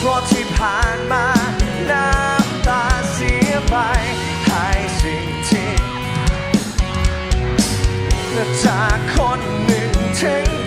เพราะที่ผ่านมาน้ำตาเสียไปให้สิ่งที่จากคนหนึ่งถึง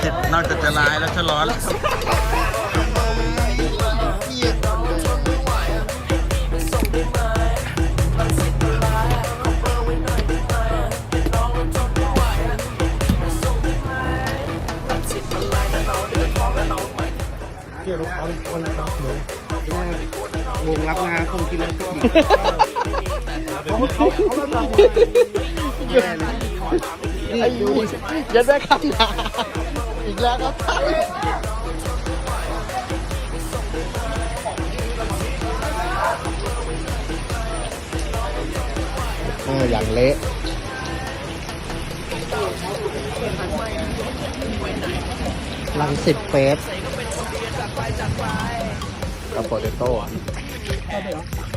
หลังเสร็จนอกจากจะร้ายแล้วจะร้อนแล้ววงรับงานคงกินแล้วไอ้ยูยันได้คำนา อีกแล้วครับเอออย่างเละลังสิบเฟสกับโปเตโต้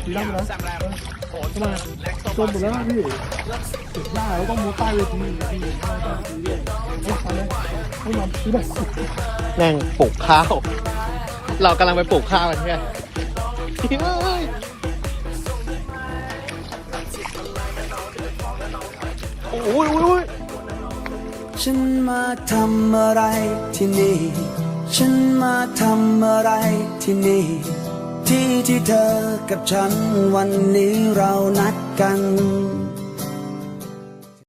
สีดำนะทำไมจมหมดแล้วพี่ติดได้แล้วต้องมูใต้เวทีอีกทีเฮ้ยทำเลยให้มันสีดำแม่งปลูกข้าว เรากำลังไปปลูกข้าวกันใช่ไหมเฮ้ยโอ้ยโอ้ยโอ้ยฉันมาทำอะไรที่นี่ ฉันมาทำอะไรที่นี่ ที่ที่เธอกับฉันวันนี้เรานัดกัน